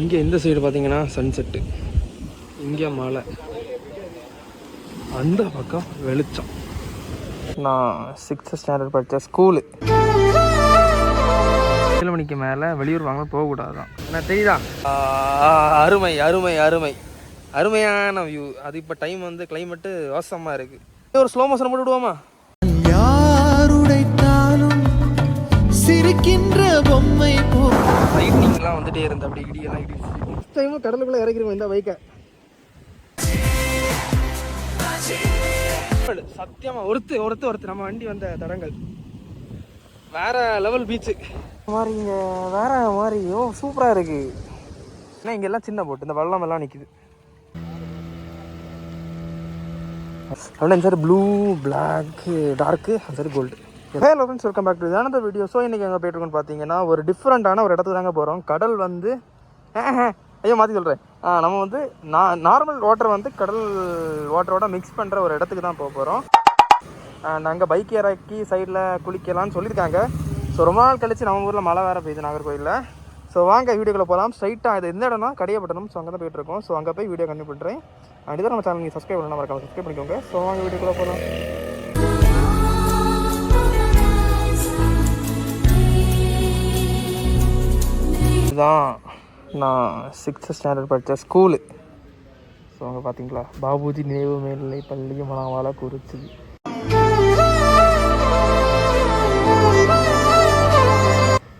இங்கே இந்த சைடு பார்த்தீங்கன்னா சன்செட்டு இங்கே மலை அந்த பக்கம் வெளிச்சம். நான் சிக்ஸ்த் ஸ்டாண்டர்ட் படித்த ஸ்கூலு ஏழு மணிக்கு மேலே வெளியூர் வாங்க போகக்கூடாது தான் என்ன தெரியுதா? அருமை அருமை அருமை. அருமையான வியூ அது இப்போ டைம் வந்து கிளைமேட்டு வாசமாக இருக்குது ஒரு ஸ்லோ மோஷன் போட்டு விடுவோமா? சிரிக்கின்ற பொம்மை போ. லைட்னிங்லாம் வந்துட்டே இருந்து அப்படி இடியெல்லாம் இடி ஃபஸ்ட் டைமும் கடலுக்குள்ளே இறக்கிருவோம் இந்த பைக்கை சத்தியமா ஒருத்து ஒருத்து ஒருத்து. நம்ம வண்டி வந்த தடங்கள். வேற லெவல் பீச்சு மாதிரி இங்க வேற மாதிரி ஓ சூப்பரா இருக்கு. ஏன்னா இங்க எல்லாம் சின்ன போட்டு இந்த வெள்ளம் எல்லாம் நிக்குது. அப்படின்னா இந்த சைடு ப்ளூ பிளாக் டார்க்கு அந்த side gold hello friends welcome back to another video so இன்றைக்கி எங்கே போயிட்டுருக்கோன்னு பார்த்தீங்கன்னா ஒரு டிஃப்ரெண்ட்டான ஒரு இடத்துக்கு தாங்க போகிறோம் கடல் வந்து ஐயோ மாற்றி சொல்கிறேன் நம்ம வந்து நான் நார்மல் வாட்டர் வந்து கடல் வாட்டரோட மிக்ஸ் பண்ணுற ஒரு இடத்துக்கு தான் போக போகிறோம் நாங்கள் பைக் இறக்கி சைடில் குளிக்கலாம்னு சொல்லியிருக்காங்க. ஸோ ரொம்ப நாள் கழித்து நம்ம ஊரில் மழை வேறு பெய்யுது நாகர்கோயிலில். ஸோ வாங்க வீடியோக்குள்ள போகலாம் ஸ்ட்ரைட்டாக இது எந்த இடம்னா கடையப்பட்டணும் ஸோ அங்கே தான் போயிட்டுருக்கோம் ஸோ அங்கே போய் வீடியோ கண்டிப்பாக பண்ணுறேன் அண்ட் நம்ம சேனல் நீங்கள் சப்ஸ்கிரைப் பண்ணலாம் மறக்காம சப்ஸ்கிரைப் பண்ணிக்கோங்க. ஸோ வாங்க வீடியோக்குள்ளே போகலாம் இதுதான் நான் சிக்ஸ்த் ஸ்டாண்டர்ட் படித்த ஸ்கூலு ஸோ அங்கே பார்த்தீங்களா பாபுஜி நினைவு மேல்நிலை பள்ளி மணவாள குறிச்சி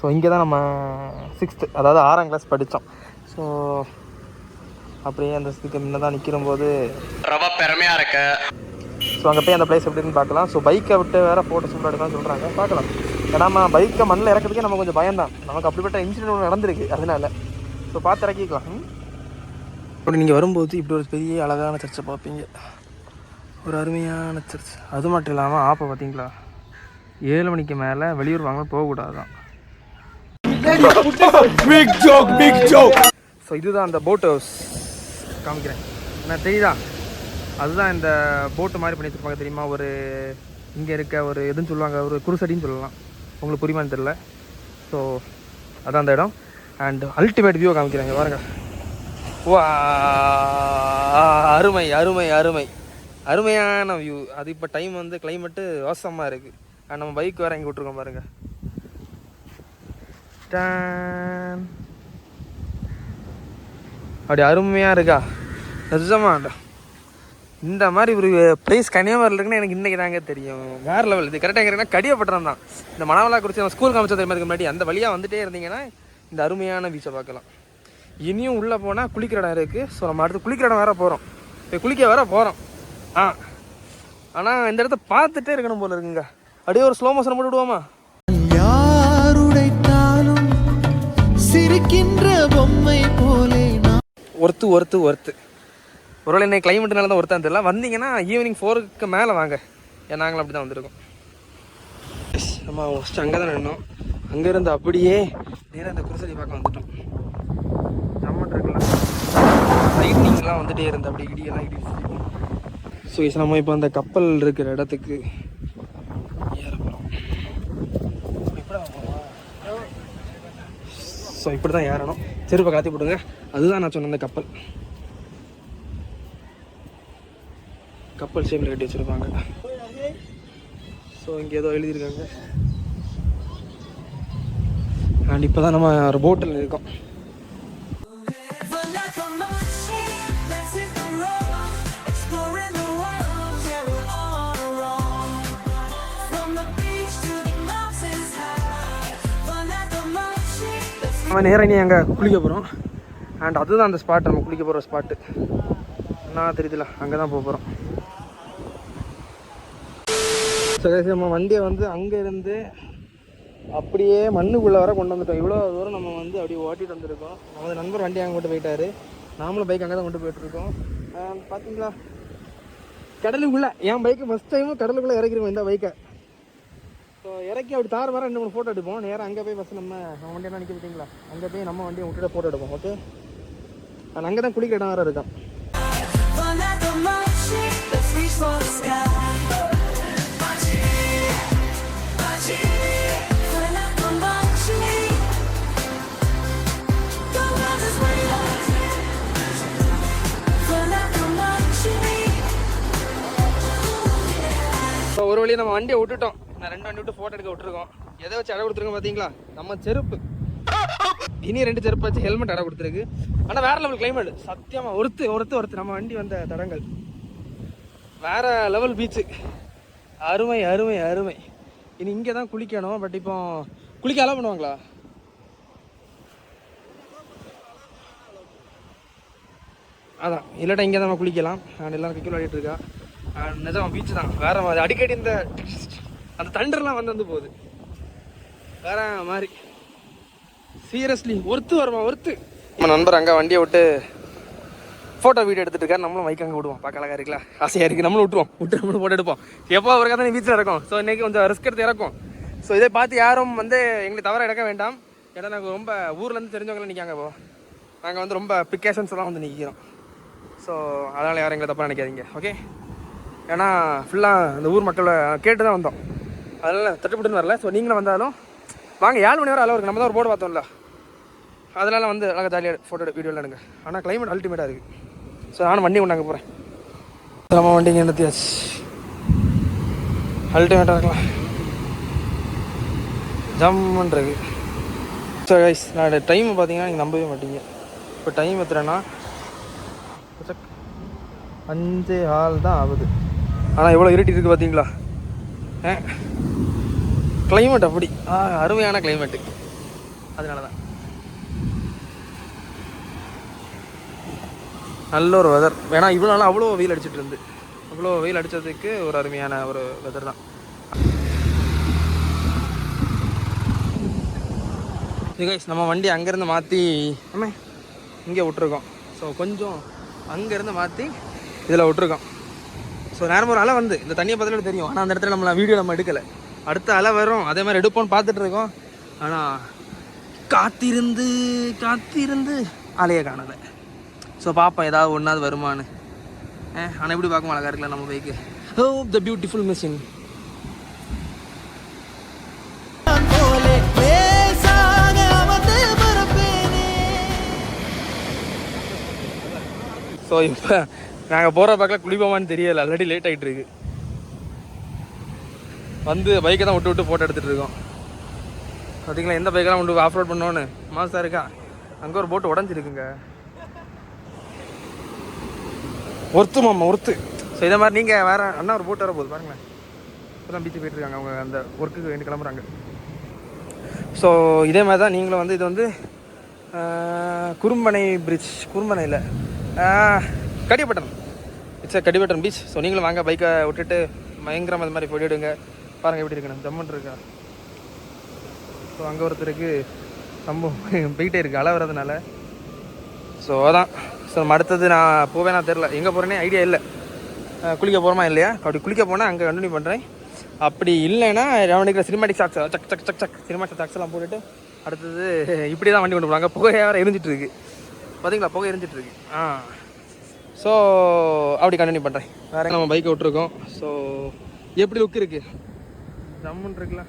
ஸோ இங்கே தான் நம்ம சிக்ஸ்த்து அதாவது ஆறாம் கிளாஸ் படித்தோம் ஸோ அப்படியே அந்த இதுக்கு முன்ன தான் நிற்கிற போது ரொம்ப பெருமையா இருக்கு. ஸோ அங்கே போய் அந்த பிளேஸ் எப்படின்னு பார்க்கலாம். ஸோ பைக்கை விட்டு வேறு ஃபோட்டோ சூப்பராக எடுக்கலாம்னு சொல்கிறாங்க பார்க்கலாம். நம்ம பைக்கை மண்ணில் இறக்கிறதுக்கே நம்ம கொஞ்சம் பயம்தான். நமக்கு அப்படிப்பட்ட இன்சிடென்ட் ஒன்று நடந்திருக்கு. அதனால. ஸோ பார்த்து இறக்கிக்கலாம்? அப்படி நீங்கள் வரும்போது இப்படி ஒரு பெரிய அழகான சர்ச்சை பார்ப்பீங்க. ஒரு அருமையான சர்ச். அது மட்டும் இல்லாமல் ஆப்பை பார்த்தீங்களா? ஏழு மணிக்கு மேலே வெளியூர் வாங்க போகக்கூடாது தான் big joke big joke so இதுதான் அந்த போட் ஹவுஸ் காமிக்கிறேன். என்ன தெரியுதா? அதுதான் இந்த போட்டு மாதிரி பண்ணி வச்சிருப்பாங்க தெரியுமா? ஒரு இங்கே இருக்க ஒரு எதுன்னு சொல்லுவாங்க ஒரு குருசடின்னு சொல்லலாம். உங்களுக்கு புரியுமான்னு தெரில ஸோ அதான் அந்த இடம். அண்ட் அல்டிமேட் வியூ காமிக்கிறாங்க. பாருங்க. வா அருமை அருமை அருமை. அருமையான வியூ அது இப்போ டைம் வந்து கிளைமேட்டு வாசமாக இருக்குது அண்ட் நம்ம பைக் வேறு இங்கே விட்ருக்கோம் பாருங்க. அப்படி அருமையாக இருக்கா? நிஜமாண்டா. இந்த மாதிரி ஒரு பிளேஸ் கன்னியாகுமரியில் இருக்குன்னு எனக்கு இன்றைக்கி தாங்க தெரியும். வேறு லெவல் இது கரெக்டாக எங்கன்னா கடியப்பட்டினம் தான். இந்த மணவலா குறித்து நம்ம ஸ்கூல் காமிச்சது மாதிரி முன்னாடி அந்த வழியாக வந்துட்டே இருந்தீங்கன்னா இந்த அருமையான பீச்சை பார்க்கலாம். இனியும் உள்ளே போனால் குளிக்கிற இடம் இருக்குது ஸோ நம்ம அடுத்து குளிக்கிற இடம் வேற போகிறோம் இப்போ குளிக்க வேற போகிறோம் ஆ. ஆனால் இந்த இடத்த பார்த்துட்டே இருக்கணும் போல இருக்குங்க. அப்படியே ஒரு ஸ்லோ மோஷன் போட்டு விடுவோமா? சிரிக்கின்ற பொம்மை போலே ஒர்த்து ஒர்த்து ஒர்த்து. ஒருவேளை இன்னைக்கு கிளைமேட்னால தான் ஒருத்தான் தெரியல. வந்தீங்கன்னா ஈவினிங் ஃபோருக்கு மேலே வாங்க. ஏன் நாங்களும் அப்படி தான் வந்திருக்கோம். நம்ம ஃபஸ்ட்டு அங்கே தான் நின்னோம். அங்கேருந்து அப்படியே நேராக அந்த குருசடி பார்க்க வந்துட்டோம். ஜம்மன் இருக்குல்ல. லைட்னிங்லாம் வந்துட்டே இருந்த அப்படி இடியெல்லாம் இடி ஸோ இஸ் நம்ம இப்போ அந்த கப்பல் இருக்கிற இடத்துக்கு ஏற போகிறோம் ஸோ இப்படி தான் ஏறணும். செருப்பை காத்தி போடுங்க அதுதான் நான் சொன்ன அந்த கப்பல். கப்பல் ஷேப்பில் கட்டி வச்சுருப்பாங்க. ஸோ இங்கே ஏதோ எழுதியிருக்காங்க. அண்ட் இப்போ தான் நம்ம ஒரு போட்டில் இருக்கோம். நம்ம நேராக இனி அங்கே குளிக்க போகிறோம் அண்ட் அதுதான் அந்த ஸ்பாட் நம்ம குளிக்க போகிற ஸ்பாட்டு என்ன தெரியுதுல? அங்கே தான் போக போகிறோம் சரி நம்ம வண்டியை வந்து அங்கே இருந்து அப்படியே மண்ணுக்குள்ளே வர கொண்டு வந்துட்டோம். இவ்வளோ தூரம் நம்ம வந்து அப்படியே ஓட்டிட்டு வந்திருக்கோம். நமது நண்பர் வண்டி அங்கே கொண்டு போயிட்டாரு. நாமளும் பைக் அங்கே தான் கொண்டு போயிட்டுருக்கோம் பார்த்தீங்களா கடலுக்குள்ளே என் பைக்கு ஃபஸ்ட் டைமும் கடலுக்குள்ளே இறக்கிருவோம் இந்த பைக்கை ஸோ இறக்கி அப்படி தார் வர ரெண்டு மூணு ஃபோட்டோ எடுப்போம். நேராக அங்கே போய் ஃபஸ்ட் நம்ம நம்ம வண்டியெல்லாம் நிற்க பார்த்தீங்களா அங்கே போய் நம்ம வண்டியை விட்டுட்டு ஃபோட்டோ எடுப்போம் ஓகே அங்கே தான் குளிக்கிற இடம் வேறு இருக்கான் இப்போ ஒரு வழியை நம்ம வண்டியை விட்டுட்டோம். நான் ரெண்டு வண்டி விட்டு ஃபோட்டோ எடுக்க விட்டுருக்கோம். எதை வச்சு அடை கொடுத்துருக்கோம் பார்த்தீங்களா நம்ம செருப்பு. இனி ரெண்டு செருப்பு வச்சு ஹெல்மெட் அடை கொடுத்துருக்கு. ஆனால் வேற லெவல் கிளைமேட் சத்தியமாக ஒருத்து ஒருத்து ஒருத்து. நம்ம வண்டி வந்த தடங்கள். வேற லெவல் பீச்சு அருமை அருமை அருமை. இனி இங்கே தான் குளிக்கணும் பட் இப்போ குளிக்க அலோ பண்ணுவாங்களா? அதான். இல்லாட்டா இங்கே தான் நம்ம குளிக்கலாம். நான் எல்லாம் கிரிக்கெட் விளையாடிட்டு இருக்கா? நிஜம் பீச் தான். வேற மாதிரி அடிக்கடி இந்த அந்த தண்டர்லாம் வந்து வந்து போகுது. வேற மாதிரி. சீரியஸ்லி ஒருத்து வருமா ஒருத்து. நம்ம நண்பர் அங்கே வண்டியை விட்டு ஃபோட்டோ வீடியோ எடுத்துட்டு இருக்காரு. நம்மளும் மைக் அங்கே விடுவோம். பார்க்க அழகாக இருக்குல்ல? ஆசையாக இருக்குது நம்மளும் விட்டுருவோம். விட்டு நம்மளும் ஃபோட்டோ எடுப்போம். எப்போ ஒரு கதை பீச்சில் இருக்கும் ஸோ இன்னைக்கு கொஞ்சம் ரிஸ்க் எடுத்து இறக்கும். ஸோ இதை பார்த்து யாரும் வந்து எங்களை தவற எடுக்க வேண்டாம். ஏன்னா நாங்கள் ரொம்ப ஊர்லேருந்து தெரிஞ்சவங்களாம் நிற்காங்க இப்போ. நாங்கள் வந்து ரொம்ப பிக்கேஷன்ஸ் எல்லாம் வந்து நிற்கிறோம் ஸோ அதனால் யாரும் எங்களை தப்பாக நினைக்காதீங்க. ஓகே ஏன்னா ஃபுல்லாக அந்த ஊர் மக்களை கேட்டு தான் வந்தோம். அதனால் தட்டுப்பட்டுன்னு வரல. ஸோ நீங்களும் வந்தாலும் வாங்க ஏழு மணி வரை அளவு இருக்குது நம்ம தான் ஒரு போர்டு பார்த்தோம்ல. அதனால் வந்து அழகாக ஜாலியாக ஃபோட்டோ வீடியோலாம் எடுங்க. ஆனால் கிளைமேட் அல்டிமேட்டாக இருக்குது ஸோ நானும் வண்டி கொண்டாங்க போகிறேன் நம்ம வண்டிங்க நிறுத்தியாச்சு. அல்டிமேட்டாக இருக்கலாம். ஜம்முன்றது ஸோ கைஸ் நான் டைம் பார்த்தீங்கன்னா நீங்கள் நம்பவே மாட்டீங்க. இப்போ டைம் எத்துறேன்னா அஞ்சு ஆள் தான் ஆகுது. ஆனால் எவ்வளோ இருட்டி இருக்குது பார்த்தீங்களா ஆ? கிளைமேட் அப்படி. ஆ அருமையான கிளைமேட்டு அதனால தான் நல்ல ஒரு வெதர் ஏன்னா இவ்வளோ நாள் அவ்வளோ வெயில் அடிச்சுட்டு இருந்து. அவ்வளோ வெயில் அடித்ததுக்கு ஒரு அருமையான ஒரு வெதர் தான். கைஸ் நம்ம வண்டி அங்கேருந்து மாற்றி இங்கே விட்ருக்கோம் ஸோ கொஞ்சம் அங்கேருந்து மாற்றி இதில் விட்ருக்கோம் ஸோ நேரம் ஒரு அலை வந்து. இந்த தண்ணியை பார்த்தாலே தெரியும். ஆனால் அந்த இடத்துல நம்மளை வீடியோ நம்ம எடுக்கலை. அடுத்த அலை வரும். அதே மாதிரி எடுப்போம்னு பார்த்துட்டு இருக்கோம். ஆனால் காத்திருந்து காத்திருந்து அலையை காணலை. ஸோ பார்ப்போம் ஏதாவது ஒன்றாவது வருமானு ஆனால் எப்படி பார்க்கும்? அழகாக இருக்குல்ல நம்ம bike. Oh the beautiful machine so இப்போ நாங்கள் போகிற பக்கத்தில் குளிப்போமான்னு தெரியல. ஆல்ரெடி லேட் ஆகிட்டு இருக்கு வந்து பைக்கை தான் விட்டு விட்டு ஃபோட்டோ எடுத்துகிட்டு இருக்கோம். பார்த்தீங்களா எந்த பைக்கெல்லாம் கொண்டு ஆஃப் ரோட் பண்ணோன்னு? மாசா இருக்கா? அங்கே ஒரு போட்டு உடஞ்சிருக்குங்க. ஒருத்து மாமா ஒருத்து. ஸோ இதே மாதிரி நீங்கள் வேற அண்ணா ஒரு போட்டு வர போகுது பாருங்களேன். இப்போதான் பீச்சு போயிட்டு இருக்காங்க அவங்க அந்த ஒர்க்குக்கு வேண்டி கிளம்புறாங்க. ஸோ இதே மாதிரி தான் நீங்களும் வந்து இது வந்து குறும்பனை பிரிட்ஜ் குறும்பனை இல்லை இட்ஸ் கடிப்பட்டன் பீச் ஸோ நீங்களும் வாங்க பைக்கை விட்டுட்டு பயங்கரமாக அது மாதிரி போயிடுங்க பாருங்கள் எப்படி இருக்குன்னு ஜம்முன் இருக்கா ஸோ அங்கே ஒருத்தருக்கு ரொம்ப போயிட்டே இருக்கு அலை வர்றதுனால ஸோ அதான். ஸோ நம்ம அடுத்தது நான் போவேனா தெரில எங்கே போகிறேனே ஐடியா இல்லை. குளிக்க போகிறோமா இல்லையா? அப்படி குளிக்க போனால் அங்கே கண்டினியூ பண்ணுறேன் அப்படி இல்லைன்னா ரவணிக்கிற சினிமாட்டிக் சாக்ஸ் சக் சக் சக் சக் சினிமாட்டிக் சாக்ஸ்லாம் போட்டுட்டு அடுத்தது இப்படி தான் வண்டி கொண்டு போகிறாங்க புகை வேறு எரிஞ்சிட்டு இருக்கு. பார்த்தீங்களா புகை எரிஞ்சிட்டு இருக்கு. ஆ. ஸோ அப்படி கண்டினியூ பண்ணுறேன் வேற நம்ம பைக்கை விட்ருக்கோம் ஸோ எப்படி லுக் இருக்கு? ஜம்முன்னு இருக்குல்ல.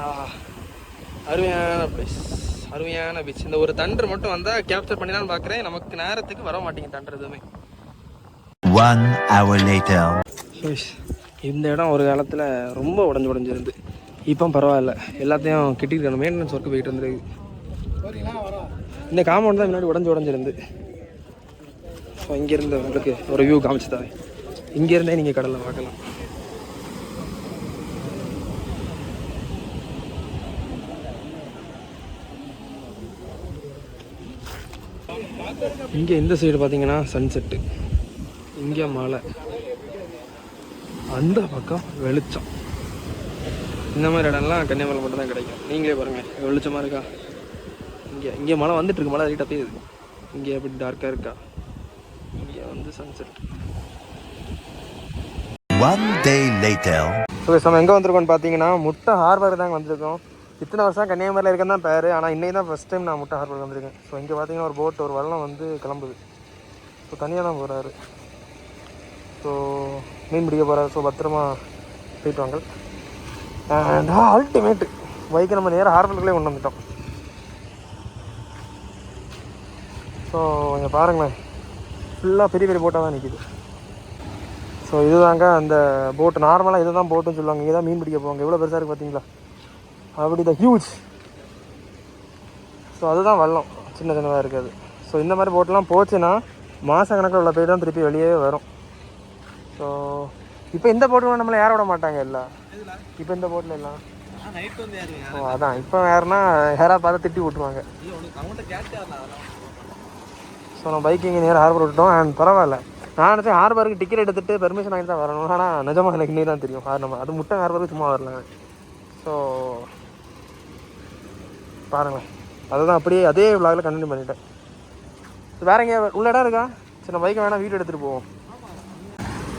ஆ அருமையான பிளேஸ் அருமையான பீச் இந்த ஒரு தண்டர் மட்டும் வந்தால் கேப்சர் பண்ணிடலாம்னு பார்க்குறேன். நமக்கு நேரத்துக்கு வர மாட்டேங்குது தண்டர் எதுவுமே. One hour later. ஷோஷ். இந்த இடம் ஒரு காலத்தில் ரொம்ப உடஞ்சு உடஞ்சிருந்து இப்போ பரவாயில்ல. எல்லாத்தையும் கெட்டிருக்கணும் மெயின்டெனன்ஸ் ஒர்க்கு போயிட்டு வந்துருக்கு. இந்த காம்பவுண்ட் தான் முன்னாடி உடஞ்சு உடஞ்சிருந்து. ஸோ இங்கேருந்து உங்களுக்கு ஒரு வியூ காமிச்சு தரேன். இங்கேருந்தே நீங்கள் கடலில் பார்க்கலாம். இங்கே இந்த சைடு பார்த்தீங்கன்னா சன்செட்டு இங்கே மலை அந்த பக்கம் வெளிச்சம். இந்த மாதிரி இடம்லாம் கன்னியாகுமரி மட்டும் தான் கிடைக்கும். நீங்களே பாருங்கள் வெளிச்சமாக இருக்கா? இங்கே இங்கே மழை வந்துட்டு இருக்கு மழை லைட்டாக பெய்யுது இங்கே எப்படி டார்க்காக இருக்கா? இங்கே வந்து sunset One day later. So நம்ம எங்கே வந்திருக்கோம்னு பார்த்தீங்கன்னா முட்டை ஹார்பர் தாங்க வந்திருக்கோம். இத்தனை வருஷம் கன்னியாகுமரியில் இருக்கேன் தான் பேர். ஆனால் இன்னைக்கு தான் ஃபஸ்ட் டைம் நான் முட்டை ஹார்பர் வந்திருக்கேன். ஸோ இங்கே பார்த்தீங்கன்னா ஒரு போட் ஒரு வள்ளம் வந்து கிளம்புது. ஸோ தனியாக தான் போகிறாரு ஸோ மீன் பிடிக்க போகிறாரு ஸோ பத்திரமா போயிட்டு வாங்க. அண்ட் அல்டிமேட்டு பைக்கை நம்ம நேராக ஹார்பருக்குள்ளே கொண்டு வந்துட்டோம். ஸோ இங்கே பாருங்களேன். ஃபுல்லாக பெரிய பெரிய போட்டாக தான் நிற்கிது ஸோ இதுதாங்க அந்த போட்டு நார்மலாக இதுதான் போட்டுன்னு சொல்லுவாங்க. இங்கே தான் மீன் பிடிக்க போவாங்க. எவ்வளோ பெருசாக இருக்குது பார்த்தீங்களா? அப்படி தான் ஹியூஜ் ஸோ அதுதான் வல்லம் சின்ன சின்னதாக இருக்காது ஸோ இந்த மாதிரி போட்டெலாம் போச்சுன்னா மாத கணக்கில் உள்ள பேர் தான் திருப்பி வெளியே வரும். ஸோ இப்போ இந்த போட்டு நம்மளை யார விட மாட்டாங்க இல்லை? இப்போ இந்த போட்டில் எல்லாம்? ஓ அதான். இப்போ யாருன்னா யாரா பார்த்து திட்டி விட்ருவாங்க இல்லை உனக்கு அவன்கிட்ட கேட்டே அதெல்லாம் ஸோ நம்ம பைக் இங்கே நேரம் ஹார்பர் விட்டோம் அண்ட் பரவாயில்ல. நான் நினச்சேன் ஹார்பருக்கு டிக்கெட் எடுத்துகிட்டு பெர்மிஷன் வாங்கி தான் வரணும். ஆனால் நிஜமாக எனக்கு இன்னி தான் தெரியும். ஹார் நம்ம அது முட்டை ஹார்பருக்கு சும்மா வரலாங்க ஸோ பாருங்களேன். அதுதான் அப்படியே அதே விளாகில் கண்டினியூ பண்ணிட்டேன். வேற எங்கே உள்ள இடம் இருக்கா? சரி நம்ம பைக்கை வேணால் வீடு எடுத்துகிட்டு போவோம்.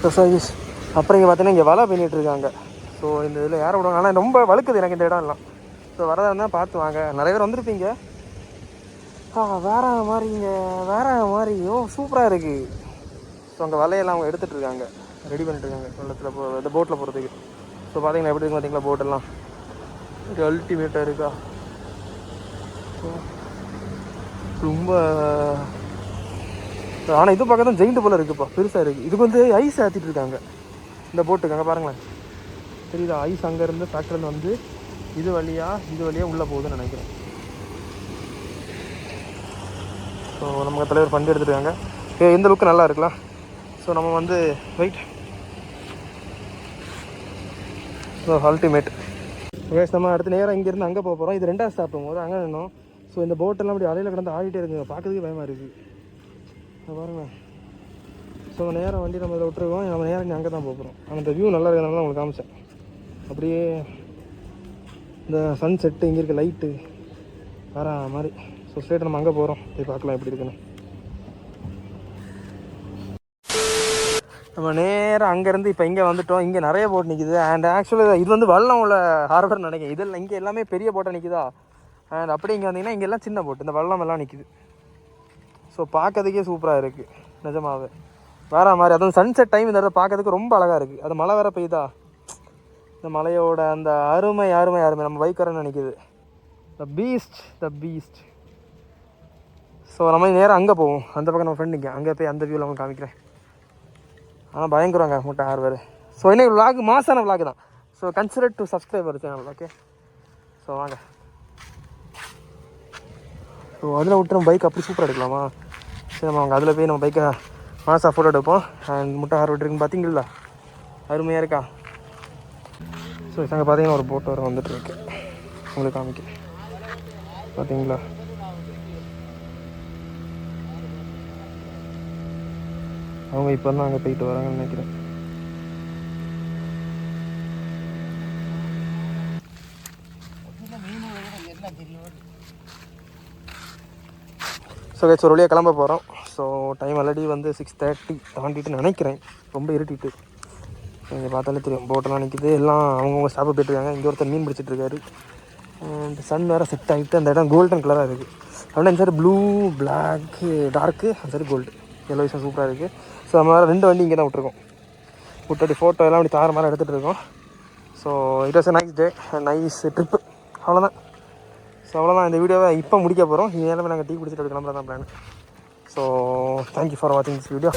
ஸோ சர்வீஸ் அப்புறம் இங்கே பார்த்தீங்கன்னா இங்கே வலை பண்ணிட்டு இருக்காங்க. ஸோ இந்த இதில் யாரை விடுவாங்க. ஆனால் ரொம்ப வழுக்குது எனக்கு இந்த இடம் எல்லாம். ஸோ வரதாக இருந்தால் பார்த்து வாங்க. நிறைய பேர் வந்திருப்பீங்க. ஆ வேற மாதிரிங்க வேற மாதிரி. ஓ சூப்பராக இருக்குது ஸோ அங்கே வலையெல்லாம் அவங்க எடுத்துகிட்டு இருக்காங்க. ரெடி பண்ணிட்டு இருக்காங்க. வெள்ளத்தில் போ இந்த போட்டில் போகிறதுக்கு ஸோ பார்த்தீங்கன்னா எப்படி இருக்கு பார்த்தீங்களா போட்டெல்லாம் இது அல்டிமேட்டாக இருக்கா? ரொம்ப ஆனால் இது பார்க்க தான் ஜெயிண்ட் போல் இருக்குப்பா. பெருசாக இருக்குது இதுக்கு வந்து ஐஸ் ஏற்றிட்டு இருக்காங்க. இந்த போட்டுக்கு அங்கே பாருங்களேன். தெரியுதா? ஐஸ் அங்கேருந்து ஃபேக்டரியில் வந்து இது வழியாக இது வழியாக உள்ளே போகுதுன்னு நினைக்கிறேன். ஸோ நம்ம தலைவர் ஃபண்ட் எடுத்துருக்காங்க. ஏ இந்த லுக்கு நல்லா இருக்கலாம் ஸோ நம்ம வந்து வெயிட் ஸோ அல்டிமேட் ஓகே நம்ம அடுத்த நேரம் இங்கேருந்து அங்கே போக போகிறோம் இது ரெண்டாவது ஸ்டாப் போகும்போது அங்கே நின்னோம். ஸோ இந்த போட்டெல்லாம் அப்படி அலையில் கிடந்து ஆடிட்டே இருக்குங்க. பார்க்கறதுக்கு பயமாக இருக்குது பாருங்க. ஸோ நேரம் வண்டி நம்ம இதில் விட்டுருக்கோம். நம்ம நேரம் இங்கே அங்கே தான் போகிறோம் அந்த வியூ நல்லா இருக்கிறதுனால உங்களுக்கு காமிச்சேன். அப்படியே இந்த சன் செட்டு இங்கே இருக்க லைட்டு வர மாதிரி. ஸோ ஸ்ட்ரேட் நம்ம அங்கே போகிறோம் போய் பார்க்கலாம் எப்படி இருக்குன்னு. நம்ம நேராக அங்கேருந்து இப்போ இங்கே வந்துட்டோம். இங்கே நிறைய போட் நிற்கிது அண்ட் ஆக்சுவலாக இது வந்து வல்லம் உள்ள ஹார்பர் நினைக்கிறேன். இதில் இங்கே எல்லாமே பெரிய போட்டாக நிற்குதா அண்ட் அப்படியே இங்கே வந்தீங்கன்னா இங்கே எல்லாம் சின்ன போட்டு இந்த வல்லம் எல்லாம் நிற்கிது ஸோ பார்க்கறதுக்கே சூப்பராக இருக்குது நிஜமாகவே வேறு மாதிரி. அதுவும் சன்செட் டைம் இந்த இடத்த பார்க்கறதுக்கு ரொம்ப அழகாக இருக்குது அது மழை வேற பெய்யுதா? இந்த மலையோட அந்த அருமை அருமை அருமை. நம்ம பைக் வரன்னு the beast the beast so நம்ம நேராக அங்கே போவோம். அந்த பக்கம் நம்ம ஃப்ரெண்ட் நிற்கும் அங்கே போய் அந்த வியூவில் அவங்க காமிக்கிறேன். ஆனால் பயங்கரங்க முட்டை பேர். ஸோ இன்னைக்கு விளாக் மாசான விளாக் தான். So consider to subscriber channel okay so வாங்க. ஸோ அதில் விட்டு நம்ம பைக் அப்படி சூப்பராக எடுக்கலாமா? சரி நம்ம அவங்க அதில் போய் நம்ம பைக்கை மாசா ஃபோட்டோ எடுப்போம். அண்ட் முட்டை ஆறு இருக்குன்னு பார்த்தீங்களா அருமையாக இருக்கா? ஸோ அங்கே பார்த்தீங்கன்னா ஒரு போட்டோ வந்துட்டு இருக்கு. உங்களுக்கு காமிக்க பார்த்தீங்களா அவங்க இப்போ தான் அங்கே போயிட்டு வராங்கன்னு நினைக்கிறேன். ஸோ கேட்ஸ் ஒரு வழியாக கிளம்ப போகிறோம் ஸோ டைம் ஆல்ரெடி வந்து சிக்ஸ் தேர்ட்டி தாண்டிட்டு நினைக்கிறேன். ரொம்ப இருட்டிட்டு. இங்கே பார்த்தாலே தெரியும் போட்டெல்லாம் நிற்கிது எல்லாம் அவங்கவுங்க ஸ்டாப்பு போயிட்டுருக்காங்க இங்கே ஒருத்தர் மீன் பிடிச்சிட்டு இருக்காரு. அண்ட் சன் வேறு செட் ஆகிட்டு அந்த இடம் கோல்டன் கலராக இருக்குது அப்படின்னா இந்த சைடு ப்ளூ பிளாக்கு டார்க்கு அந்த சைடு கோல்டு எல்லோ விஷயம் சூப்பராக இருக்குது ஸோ நம்ம ரெண்டு வண்டி இங்கே தான் விட்ருக்கோம் விட்டுட்டு ஃபோட்டோ எல்லாம் அப்படி தார மாதிரி எடுத்துகிட்டு இருக்கோம். So it was a nice day nice trip அவ்வளோதான் ஸோ அவ்வளோதான் இந்த வீடியோவை இப்போ முடிக்க போகிறோம் இங்கே நாங்கள் டீ குடிச்சிட்டு கிளம்புறது தான் plan so thank you for வாட்சிங் திஸ் வீடியோ